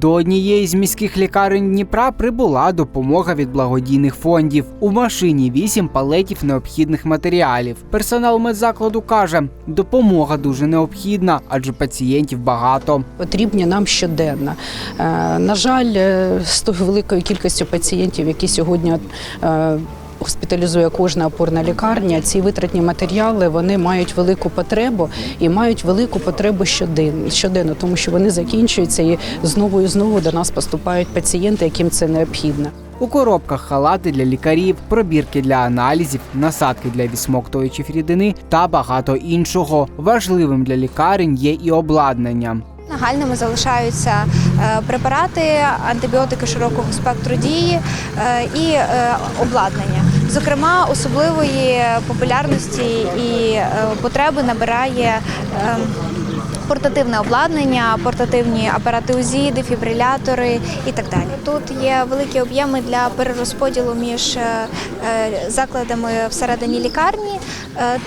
До однієї з міських лікарень Дніпра прибула допомога від благодійних фондів. У машині вісім палетів необхідних матеріалів. Персонал медзакладу каже, допомога дуже необхідна, адже пацієнтів багато. потрібні нам щоденно. Е, На жаль, е, з тою великою кількістю пацієнтів, які сьогодні е, госпіталізує кожна опорна лікарня, ці витратні матеріали вони мають велику потребу і мають велику потребу щоденно, щоденно тому що вони закінчуються і знову і знову до нас поступають пацієнти, яким це необхідно. У коробках халати для лікарів, пробірки для аналізів, насадки для відсмоктуючих рідини та багато іншого. Важливим для лікарень є і обладнання. Нагальними залишаються е, препарати, антибіотики широкого спектру дії е, і е, обладнання. Зокрема, особливої популярності і е, потреби набирає е, портативне обладнання, портативні апарати УЗІ, дефібрилятори і так далі. Тут є великі об'єми для перерозподілу між е, е, закладами всередині лікарні.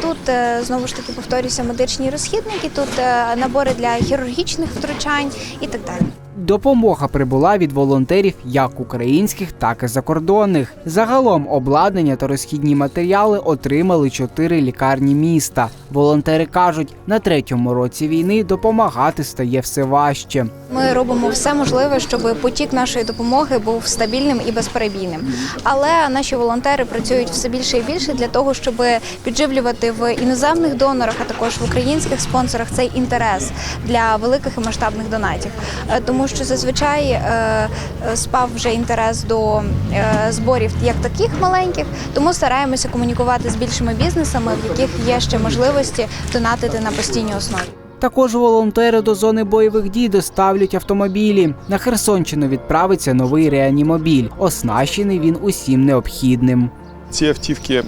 Тут знову ж таки повторюся медичні розхідники, тут набори для хірургічних втручань і так далі. Допомога прибула від волонтерів як українських, так і закордонних. Загалом обладнання та розхідні матеріали отримали чотири лікарні міста. Волонтери кажуть, на третьому році війни допомагати стає все важче. Ми робимо все можливе, щоб потік нашої допомоги був стабільним і безперебійним. Але наші волонтери працюють все більше і більше для того, щоб підживлювати в іноземних донорах, а також в українських спонсорах цей інтерес для великих і масштабних донатів. Е, Тому що зазвичай е, е, спав вже інтерес до е, зборів як таких маленьких, тому стараємося комунікувати з більшими бізнесами, в яких є ще можливості донатити на постійній основі. Також волонтери до зони бойових дій доставлять автомобілі. На Херсонщину відправиться новий реанімобіль. Оснащений він усім необхідним. Ці автівки, е,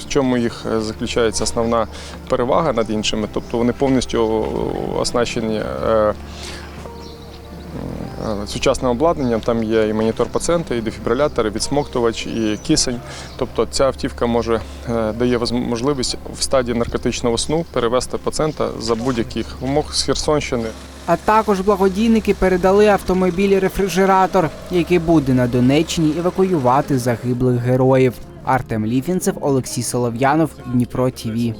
в чому їх е, заключається основна перевага над іншими, тобто вони повністю оснащені е, сучасним обладнанням. Там є і монітор пацієнта, і дефібрилятор, і відсмоктувач, і кисень. Тобто ця автівка може е, дає можливість в стадії наркотичного сну перевести пацієнта за будь-яких умов з Херсонщини. А також благодійники передали автомобіль-рефрижератор, який буде на Донеччині евакуювати загиблих героїв. Артем Ліфінцев, Олексій Солов'янов, Дніпро ТІВІ.